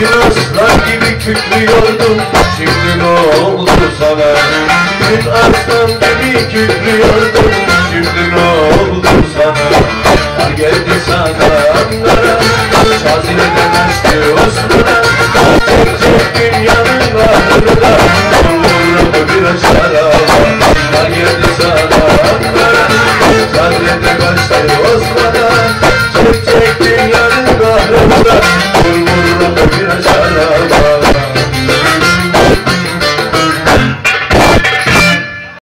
Yunuslar gibi kükrüyordum Şimdi ne oldu sana? Bir aslan gibi kükrüyordum Şimdi ne oldu sana Geldi sana Ankara Şazil edemezdi Osman.